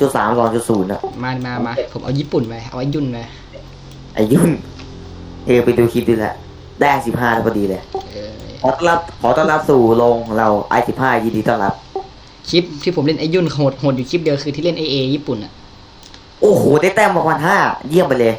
จุดสามสองจุดศูนย์อะมามามาผมเอาญี่ปุ่นไปเอาไอ้ยุ่นไปไอายุ่นเออไปดูคลิปดีแหละได้สิบห้าพอดีเลยเออขอต้อนรับขอต้อนรับสู่โรงของเราไอสิบห้ายินดีต้อนรับ คลิปที่ผมเล่นไอ้ยุ่นโหดโหดอยู่คลิปเดียวคือที่เล่นเอเอญี่ปุ่นอะโอ้โห ได้แต้มมาพันห้าเยี่ยมไปเลย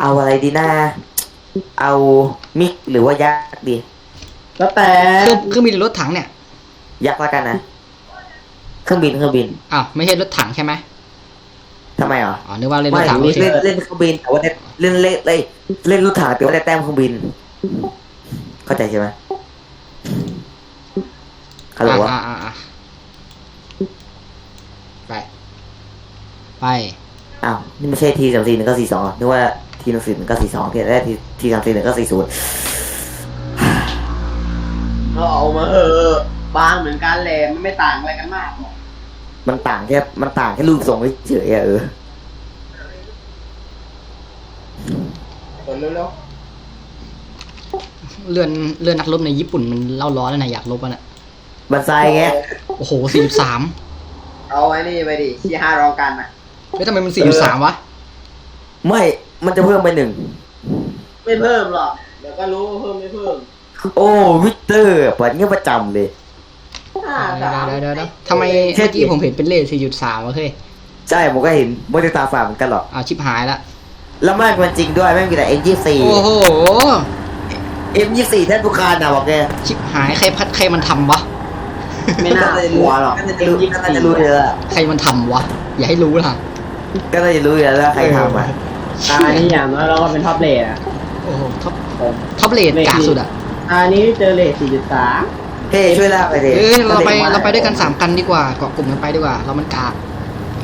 เอาอะไรดีนะเอามิกหรือว่ายักษ์ดี แล้วแต่เครื่องเครื่องบินหรือรถถังเนี่ย ยักษ์ละกันนะ เครื่องบินเครื่องบินอ้าวไม่ใช่รถถังใช่ไหมทำไมอะอ๋อนึกว่าเล่นรไม่ถถังโอเล่นเคเล่นเล่นเครื่องบินแต่ว่าได้เล่นเล่นเล่นเล่นรถถังแต่ว่าได้แต้มเครื่องบิน เข้าใจใช่ไหมฮัลโหลอ่าอ่าอ่าไป ไปอ้าวนี่ไม่ใช่ทีสามสี่หนึ่งก็สี่สองนึกว่าทีหนึ่งสี่หนึ่งก็สี่สองที่ได้ทีทีสามสี่หนึ่งก็สี่ศูนย์เราเอามาเออ บางเหมือนกันแหละมันไม่ต่างอะไรกันมากหรอก มันต่างแค่ มันต่างแค่รูปทรงเฉยๆอะเออกดเร็วเลื่อนเลื่อนนักรบในญี่ปุ่นมันเล่าร้อนแล้วนะอยากลบอะนะบันไซไงโอ้โหสี่สิบสามๆเอาไว้นี่ไปดิที่ห้ารองกันนะแล้วทำไมมันสี่สิบสามวะ ไม่ มันจะเพิ่มไปหนึ่ง ไม่เพิ่มหรอก เดี๋ยวก็รู้ว่าเพิ่มไม่เพิ่ม โอ้วิกเตอร์เปิดเงี้ยประจำเลย ห้าเดี๋ยวสามเดี๋ยวเดี๋ยวเดี๋ยวทำไมแค่เมื่อกี้ผมเห็นเป็นเลขสี่จุดสามวะเฮ้ยใช่ผมก็เห็นไม่ได้ตาฝาดเหมือนกันหรอกอ้าวชิบหายละแล้วแม่งมันจริงด้วยแม่งมีแต่ M ยี่สี่โอ้โห M ยี่สี่แทบทุกคานนะบอกแกชิบหายใครพัดใครมันทำวะ ไม่น่ากลัวหรอกน่าจะรู้น่าจะรู้เยอะอะใครมันทำวะ อย่าให้รู้ล่ะ ก็น่าจะรู้เยอะแล้วใครทำอะอันนี้อย่างน้อยเราก็เป็นท็อปเลทอะโอ้โหท็อปท็อปเลดกากสุดอะอันนี้เจอเลท4.3 เฮ้ช่วยลากไปดิเอ้ยเราไปเราไปด้วยกันสามกันดีกว่าเกาะกลุ่มกันไปดีกว่า เรามันกาก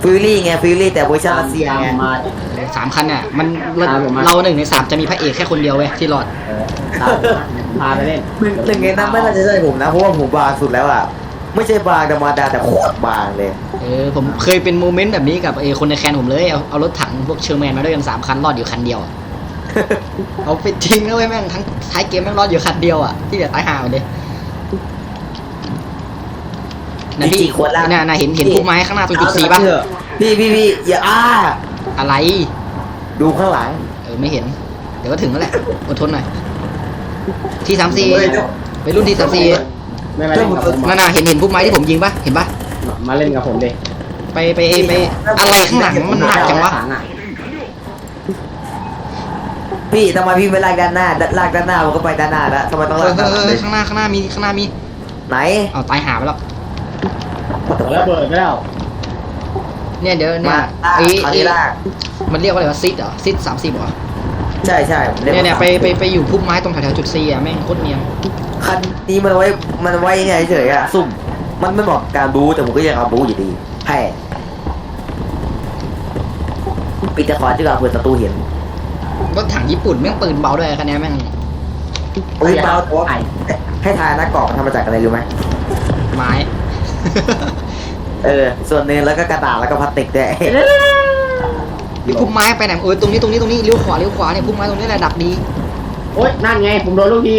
ฟิลลี่ไงฟิลลี่แต่เวอร์ชันรัสเซียไงมาเออสามคันเนี่ยมันเราตามผมมาเราหนึ่งในสามจะมีพระเอกแค่คนเดียวเว้ยที่รอดเออตามพาไปเล่นหนึ่งหนึ่งในนั้นไม่น่าจะใช่ผมนะเพราะว่าผมบางสุดแล้วอะไม่ใช่บางธรรมดาแต่โคตรบางเลย เออผมเคยเป็นโมเมนต์แบบนี้กับเออคนในแคนผมเลยเอาเอารถถังพวกเชอร์แมนมาด้วยกันสามคันรอดอยู่คันเดียวอะเอาไปจริงนะเว้ยแม่งทั้งท้ายเกมแม่งรอดอยู่คันเดียวอะที่เหลือตายห่าหมดเลย นะจริพี่งๆควรลากน่ะน่ะเห็นเห็นพุ่มไม้ข้างหน้าตรงจุดสี่ป่ะพี่พี่พี่อย่าอ้าอะไร ดูข้างหลัง เออไม่เห็น เดี๋ยวก็ถึงแล้วแหละอดทนหน่อยทีสามสี่เฮ้ยเดี๋ยวไปรุ่นทีสามสี่ไม่มาเล่นกับผมนั่นน่ะเห็นเห็นพุ่มไม้ที่ผมยิงป่ะเห็นป่ะมาเล่นกับผมดิไปไปไปอะไรข้างหลังมันหนักจังวะถังอะพี่ทำไมพี่ไม่ลากด้านหน้าลากด้านหน้ามันก็ไปด้านหน้าแล้วทำไมต้องเอลาอกเอด้านอหลังเอเลอยข้างหน้าข้างหน้ามีข้างหน้ามีไหนเอาตายหาไปแล้ว แล้วเบิดไปแล้ว เนี่ยเดี๋ยวมาเนี่ยลากไอ้คราวไอ้นี้ลากมันเรียกว่าอะไรวะซิดเหรอซิดสามสิบเหรอใช่ใช่เนี่ยเนี่ยไปไปไปอยู่พุ่มไม้ตรงแถวๆจุดซีอะแม่งโคตรเนียนคันนี้มันไว้มันไว้ไงเฉยๆอะซุ่ม มันไม่เหมาะกับการบู๊แต่ผมก็ยังเอาบู๊อยู่ดีแพ้ปิดจะขอที่เราเปิดประตูเห็นรถถังญี่ปุ่นแม่งปืนเบาด้วยคันนี้แม่งโอ้ยเบาแต่ว่าให้ทายหน้ากรอบมันทำมาจากอะไรรู้ไหมไม้ เออ ส่วนหนึงแล้วก็กระดาษแล้วก็พลาสติกด้วยนี่พุ่มไม้ไปไหนเออตรงนี้ตรงนี้ตรงนี้เลี้ยวขวาเลี้ยวขวาเนี่ยพุ่มไม้ตรงนี้แหละดักดีโอ๊ยนั่นไง ผมโดนลูกที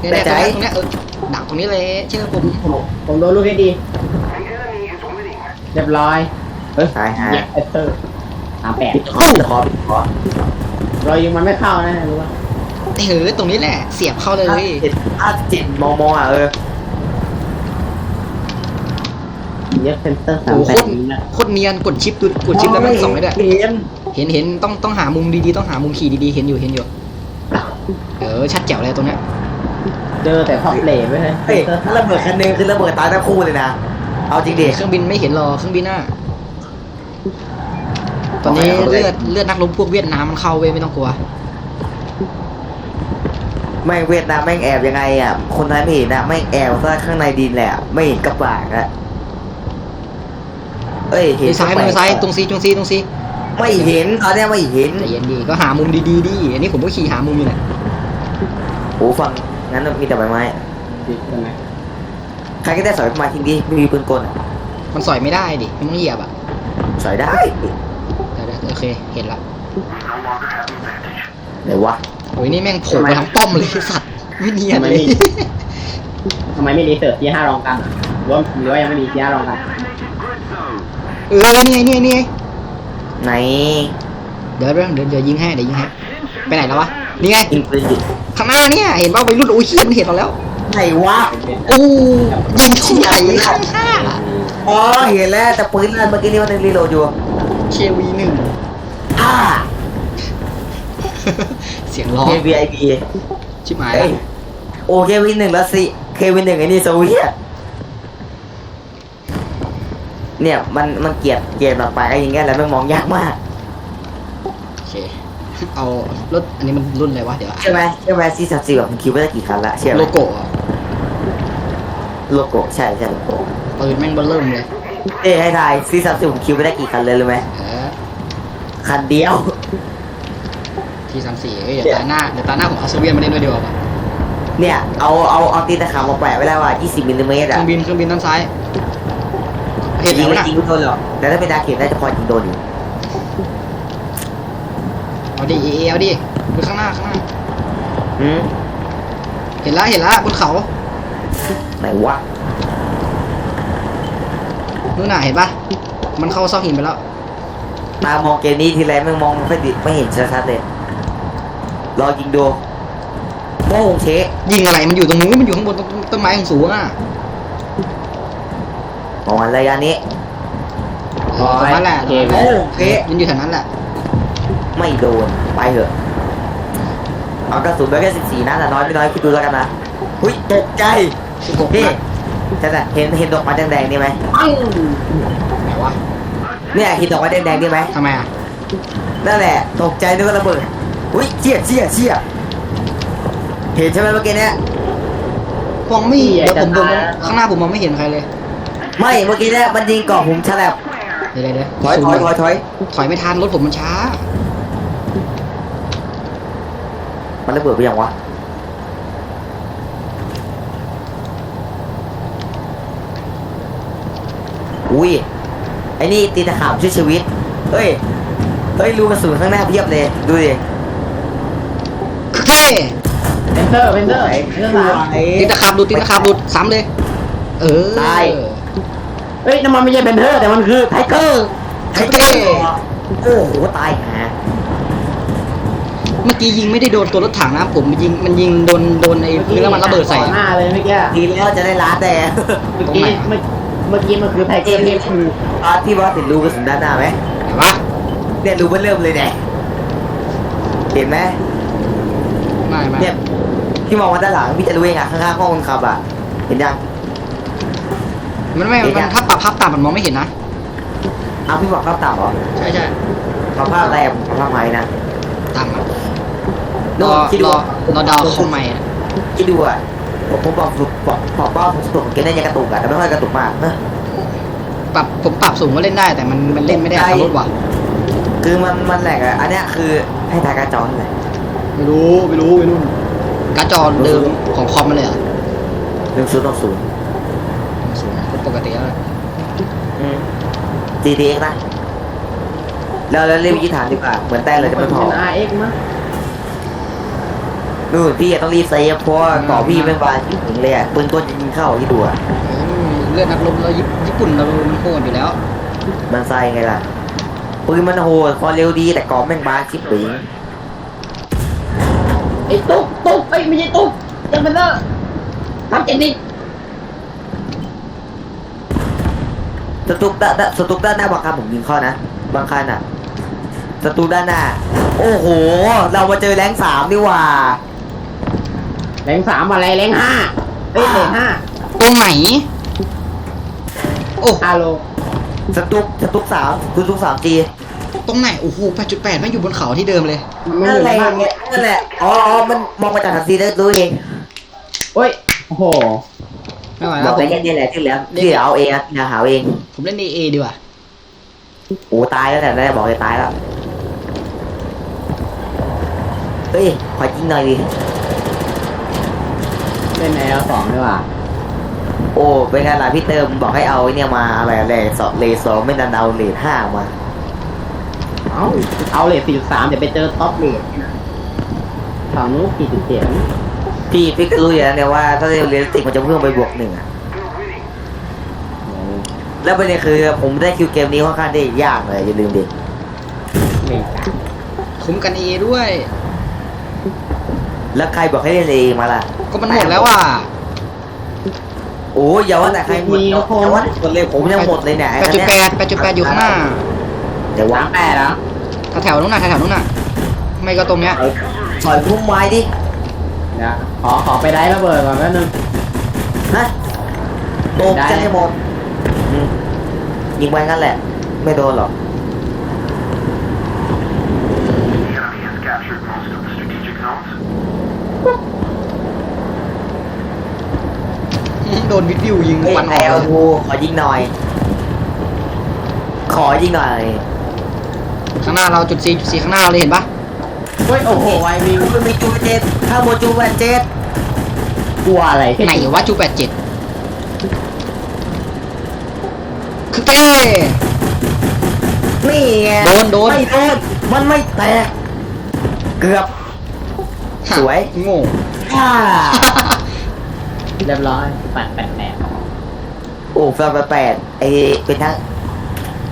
เนี่ยเนี่ยตรงนี้ตรงเนี้ยเออดักตรงนี้เลยเชื่อผมผมผมโดนลูกให้ดีเรียบร้อยเฮ้ยตายฮะเย็บเอสเตอร์สามแปดปิดคอปิดคอปิดคอเรายิงมันไม่เข้านะรู้ป่ะเออตรงนี้แหละ เสียบเข้าเลยเจ็ดห้าเจ็ดมมอะเออ เย็บเซนเตอร์สาโอ้มโหแปโคดตรนี้นะโคตรเนียนกดชิปดูกดชิปแล้วแม่งส่องไม่ได้เห็นเห็นเห็นต้องต้องหามุมดีๆต้องหามุมขี่ดีๆเห็นอยู่เห็นอยู่เออชัดแจ๋วเลยตรงเนี้ยเจอแต่ท็อปเลทไม่ใช่เฮ้ยระเบิดคันหนึงคือระเบิดตายทั้งคู่เลยนะ เอาจริงดิเครื่องบินไม่เห็นหรอกเครื่องบินน่ะตอนนี้เลือดเลือดนักรบพวกเวียดนามมันเข้าเว้ยไม่ต้องกลัว แม่งเวียดนามแม่งแอบยังไงอะ คนไทยไม่เห็นอะแม่งแอบซะข้างในดินแหละ ไม่เห็นกระปากอะ เอ้ยเห็นมือซ้ายมือซ้ายตรงซีตรงซีตรงซีไม่เห็นตอนเนี้ยไม่เห็นใจเย็นดีก็หามุมดีๆดิอันนี้ผมก็ขี่หามุมอยู่เนี่ยโอ้ฟังงั้นมีแต่ใบไม้ติดกันไหมใครก็ได้สอยมาทิ้งดิไม่มีปืนกลอะมันสอยไม่ได้ดิมันต้องเหยียบอะสอยได้เดี๋ยวๆโอเคเห็นละไหนวะโอ้ยนี่แม่งโผล่ไปทั้งป้อมเลยสัตว์ไม่เนียนทำไมเลยไม่ทำไมไม่รีเสิร์ชที่ห้ารองกันอะหรือว่าหรือว่ายังไม่มีที่ห้ารองกัน เออนี่ไงนี่ไงนี่ไงไหนเดี๋ยวเดี๋ยวเดี๋ยวเดี๋ยวยิงให้เดี๋ยวยิงให้ไปไหนแล้ววะนี่ไงยิงปืนยิงข้างหน้าเนี่ยเห็นป่าววัยรุ่นโอ้ยเฮียมันเห็นเราแล้วไหนวะโอ้ยิงตรงไหนข้างหน้าอ๋อเห็นแล้วแต่ปืนนั่นเมื่อกี้นี่มันรีโหลดอยู่เควีหนึ่งอ่าเสียงร้อง KVIP ชิบหายเอ้แล้ยวโอเควินหนึ่งแล้วสิเควินหนึ่งไอ้นี่โซเวียต เนี่ยมันมันเกลียดเกลียดแบบไปอย่างเงี้ยแล้วมันมองยากมากโอเคเอารถอันนี้มันรุ่นอะไรวะเดี๋ยวใช่ไหมใช่ไหมซีสับซีแบบมันคิดว่าได้กี่คันละใช่ไหมโลโก้อะโลโก้ใช่ใช่โลโก้ปืนแม่งเบอร์เริ่มเลยเอ้ยให้ทายซีสับซีผมคิดว่าได้กี่คันเลยรู้ไหมเออคันเดียวทีสามสี่เอ้ยเดี๋ยวตาหน้าเดี๋ยวตาหน้าผมเอาเซเวียนมาเล่นด้วยดีกว่าปะเนี่ยเอาเอาเอาตีนตะขาบมาแปะไว้แล้วว่า20มิลลิเมตรเครื่อะองบินเครื่องบินด้านซ้าย เห็นยิแล้วงไม่นะยิงไม่โดนหรอกแต่ถ้าเป็นดาเข็มน่าจะพอยิงโดนอยู่เอาดิเอเอเอาดิดูข้างหน้าข้างหน้าอืมเห็นแล้วเห็นแล้วบนเขาไหนวะนู่นน่ะเห็นปะมันเข้าซอกหินไปแล้วตามองเกมนี้ทีไรไม่มองไม่ค่อยดิไม่เห็นชัดๆเลยรอยิงดูโม่งเชะยิงอะไรมันอยู่ตรงนู้นมันอยู่ข้างบนต้นต้นไม้สูงๆอะ มองระยะนี้เออตรงนั้นแหละโอเคโม่งเชะมันอยู่แถวนั้นแหละ ไม่โดน ไปเถอะ เอากระสุนไปแค่สิบสี่นัดแต่น้อยไม่น้อยคิดดูแล้วกันนะหุ้ยตกใจสิบหกพี่นัดนั่นน่ะเห็นเห็นดอกไม้แดงๆนี่ไหมปังไหนวะ เนี่ยเห็นดอกไม้แดงๆนี่ไหมทำไมอะ นั่นแหละ ตกใจนึกว่าระเบิดหุ้ยเชี่ยเชี่ยเชี่ยเห็นใช่ไหมเมื่อกี้เนี้ยมองไม่เดี๋ยวผมดูข้างหน้าผมมองไม่เห็นใครเลย ไม่เมื่อกี้เนี้ยมันยิงเกาะผมฉลับเดี๋ยวเดี๋ยวเดี๋ยวถอยถอยถอยถอยถอยไม่ทันรถผมมันช้า มันระเบิดไปยังวะอุ้ยไอ้นี่ตีตะขาบช่วยชีวิต เฮ้ย เฮ้ยรูกระสุนข้างหน้าเพียบเลย ดูดิเท่เพนเตอร์เพนเตอร์เรื่องราวตีตะขาบหลุดตีตะขาบหลุดซ้ำเลย เออตาย เฮ้ยน้ำมันไม่ใช่เพนเตอร์แต่มันคือไทเกอร์ไทเกอร์โอ้โหตายหาเมื่อกี้ยิงไม่ได้โดนตัวรถถังนะผมยิงมันยิงโดนโดนไอ้เนื้อมันระเบิดใส่ต่อหน้าเลยเมื่อกี้ทีแล้วจะได้ล้านแต่เมื่อกี้เมื่อเมื่อกี้มันคือไทเกอร์ที่คือตอนที่ว่าติดรูกระสุนด้านหน้าไหมไหนวะเนี่ยรูมันเริ่มเลยเนี่ยเห็นไหมไม่ไม่เนี่ยพี่มองมาด้านหลังพี่จะรู้เองอะข้างๆห้องคนขับอะเห็นยัง มันไม่เห็นมัยันงถ้าปรับภาพต่ำมันมองไม่เห็นนะเอาพี่บอกภาพต่ำเหรอใช่ใช่ภาพภาพอะไรอะภาพไม้นะต่ำอะรนู่อนคิดดูรออะรอดาวเข้าใหม่อะคิดดูอะผมผมบอกสุดบอกบอกว่าผมสุดเกมได้ยังกระตุกอะแต่ไม่ค่อยกระตุกมากเนอะปรับผมปรับสูงก็เล่นได้แต่มันมันเล่นไม่ได้ใช่ทางรถว่ะคือมันมันแหลกอะอันเนี้ยคือให้ทายการจอนี่แหละไม่รู้ไม่รู้ไม่รู้การ์ดจอเดิมของคอมมันเลยเหรอหนึ่งศูนย์หกศูนย์สูงก็ ปกติแล้วอืม GTX นะแล้วแล้วเรียกวิธีฐานดีกว่า เหมือนแต้นเลยจะมัไม่นพอเป็น RX มั้งนู่นพี่อะต้องรีบเซฟเพราะว่าเกาะพี่ไม่บานถึงเลยอะปืนต้นจะยิงเข้าที่ดูอะอืมเลือดนักรบเราญี่ญี่ปุ่นเรามันโหดอยู่แล้วมันไส้ไงล่ะปืนมันโหดความเร็วดีแต่เกาะแม่งบานชิบปิงไอ้ตุ๊กตุ๊กไอ้ยไม่ใช่ตุ๊กเจ้าเพนเตอร์ทำเจนนี่ สตุกด้านสตุกด้านหน้าบางคันผมยิงเข้านะ บางคันอะสตุกด้านหน้า โอ้โห เรามาเจอแรงสามดีกว่า แรงสามอะไรแรงห้าเอ้ยแรงห้าตรงไหน โอ้ฮัลโหลสตุกสตุกสามสตุกสามจีตรงไหน โอ้โห8.8ไม่งอยู่บนเขาที่เดิมเลยมันนั่อนยู่แหในละบ้านนั่นแหละอ๋ออ๋อมันมองมาจากทันทีได้รู้เองโอ้ย โอ้โห ไม่ไหวบแล้อวกผได้มแค่นี้แหละที่เหลือที่เหลือเอาเองนะที่เหลือหาเอาเองผมเล่น AA ดีกว่าโอ้ตายแล้วแต่ได้บอกเลยตายแล้วเฮ้ยขอยิงหน่อยดิเป็นแอลสองดีกว่าโอ้เป็นไงล่ะพี่เติมบอกให้เอาไอ้เนี่ยมาอะไรเลสองเลสองไม่ดันเอาเลสห้ามา เอาเอาเลทสี่สามเดี๋ยวไปเจอท็อปเลทฝั่งนู้นสี่สิบเจ็ด พี่พี่ก็รู้อยู่แล้วเนี่ยว่า ถ้าเรียนเรียนติกมันจะเพิ่มไปบวกหนึ่งอะแล้วประเด็นคือผมได้คิวเกมนี้ค่อนข้างได้ยากเลยอย่าลืมดิไม่กล้าคุ้มกันเอด้วย แล้วใครบอกให้เล่นเองมาล่ะก็มันหมดแล้วอะโอ้ยอย่าว่าแต่ใครหมดอย่าว่าแต่คนเลยผมยังหมดเลยเนี่ยไอ้แปดอันจุดเนี้ยแปดแปดจุดแปดอยู่ข้างหน้าเดี๋ยวสาว่ามแปดแล้วแถวๆนู้นน่ะแถวๆนู้นน่ะไม่ก็ตรงเนี้ยถอยพุ่มไม้ดิ เดี๋ยวขอขอไปได้ระเบิดก่อนแป๊บนึงนะโดนจะให้หมดอืมยิงไปงั้นแหละ ไม่โดนหรอก The enemy has captured most of the strategic zones. โดนวิดวิวยิงเอ้ยควันอไออกเอลเลยทูขอยิงหน่อย ขอยิงหน่อย ข้างหน้าเราจุดซีจุดซีข้างหน้าเราเลยเห็นปะ เฮ้ยโอ้โหไอวิงมันมีจูเจ็ดถ้าโมจูแวนเจ็ดกลัวอะไรไหนวะจูแปดเจ็ดคือเต้นี่ไงโดนโดนไม่โดนมันไม่แตกเกือบ สวยโง่อ่าเรียบร้อยแปดแปดแปดโอ้ฝั่งแปดไอเป็นทั้ง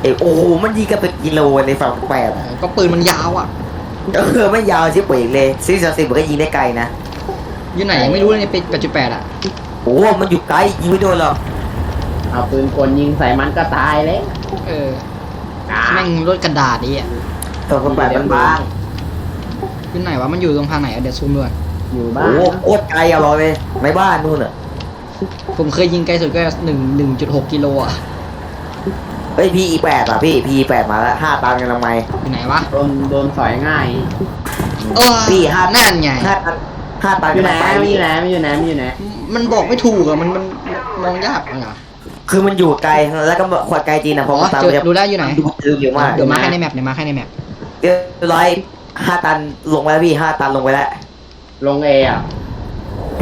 เอยโอ้โหมันยิงกันเป็นกิโลในฝั่งแปดอะก็ปืนมันยาวอะ เออไม่ยาวชิบเป่งเลยซีซั่นสิบมันก็ยิงได้ไกลนะอยู่ไหนยังไม่รู้เลยเป็นแปดจุดแปดอะโอ้มันอยู่ไกลยิงไม่โดนหรอกเอาปืนกลยิงใส่มันก็ตายเลยเออแม่งรถกระดาษนี่อะฝั่งแปดมันบางอยู่ไหนวะมันอยู่ตรงทางไหนอะเดี๋ยวซูมด้วยอยู่บ้าโอ้นโหโคตรไกลอะบอกเลยในบ้านนู่นอะผมเคยยิงไกลสุดก็หนึ่งหนึ่งจุดหกกิโลอะ เฮ้ยพีอีแปดอะพี่พีแปดมาแล้วห้าตันกันทำไมอยู่ไหนวะโดนโดนสอยง่ายเออพี่ห้านั่นไงห้าตันห้าตันอกัยู่นไหนทำไมมันอยู่ไหนมันอยู่ไหนมันอยู่ไหนมันบอกไม่ถูกอะมันมันมองยากอะคือมันอยู่ไกลแล้วก็ขวดไกลจริงนะเพอ๋อราะว่าตามเจอรู้แล้วอยู่ไหนดูตื้อเยอะมากเดี๋ยวมาให้ในแมปเดี๋ยวมาให้ในแมปเรียบร้อยห้าตันลงไปแล้วพี่ห้าตันลงไปแล้วลงเออะ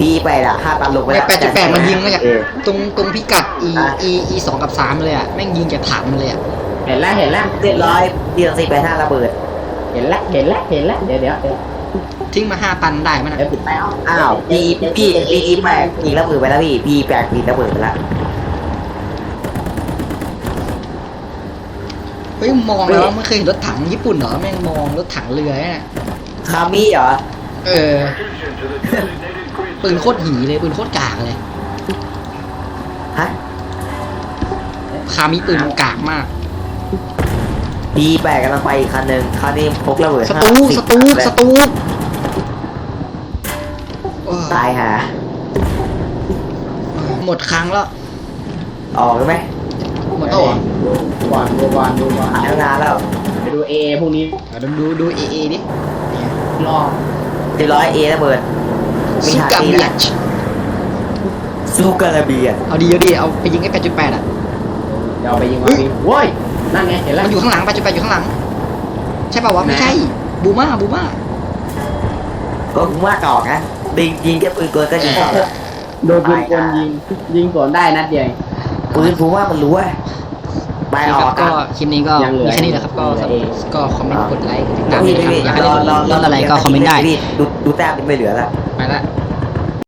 พีแปดอะห้าตันลงไปในแล้วแปดจุดแปดมันยิงมาจากเออตรงตรงพิกัด e อะ e e สองกับสามเลยอะแม่งยิงจากถังมันเลยอะเห็นแล้วเห็นแล้วเรียบร้อยพีตังสี่แปดห้าระเบิด เห็นแล้วเห็นแล้วเห็นแล้วเดี๋ยวเดี๋ยวเดี๋ยวทิ้งมาห้าตันได้มั้ยเดี๋ยวนะปิดแป้วอ้าวพีพี่พีแปดยิงระเบิดไปแล้วพี่พีแปดยิงระเบิดไปแล้วเฮ้ยมองแล้วไม่เคยเห็นรถถังญี่ปุ่นเหรอแม่งมองรถถังเรือเนี่ยคามิเหรอเออ ปืนโคตรหีเลยปืนโคตรกากเลยฮะคามีปืนกากมากพีแปดกำลังไปอีกคันหนึ่งคันนี้พกระเบิดสตูป50สตูปเลยสตูปโอ้ตายหาหมดครั้งแล้ว ออกไหมหมดแล้วเหรอดูก่อนดูก่อนดูก่อนหายตั้งนานแล้วไปดูเอพวกนี้อะดูดูดูเอเอดิรอเจ็ดร้อยเอระเบิด มีสุหากัมตีเบียนะชซูกระเบียดเอาดีเอาดีเอาไปยิงไอ้แปดจุดแปดอะเดี๋ยวเอาไปยิงมาวิงโว้ยนั่นไงเห็นแล้ว มันอยู่ข้างหลังแปดจุดแปดอยู่ข้างหลัง ใช่ป่าววะไม่ใช่ บูมาบูมาก็คุ้มว่ากออกนะดิงยิงแค่ปืนกลก็ยิงเข้าแล้วโดนปืนกลยิงยิงสวนได้นัดเดียวเองปืนผมว่ามันรู้ว่าไปโอเคอคอรักบกัก็นคลิปนี้ก็ยังเหลือมีแค่นี้แหละครับก็ยังเหลือเองก็คอมเมนต์กดไลค์กดติดตามพี่ด้วยนะครับพี่อยากให้รอรอเล่นรถอะไรก็คอมเมนต์ได้พี่ดูดูแต้มนี่ไม่เหลือแล้วไปละ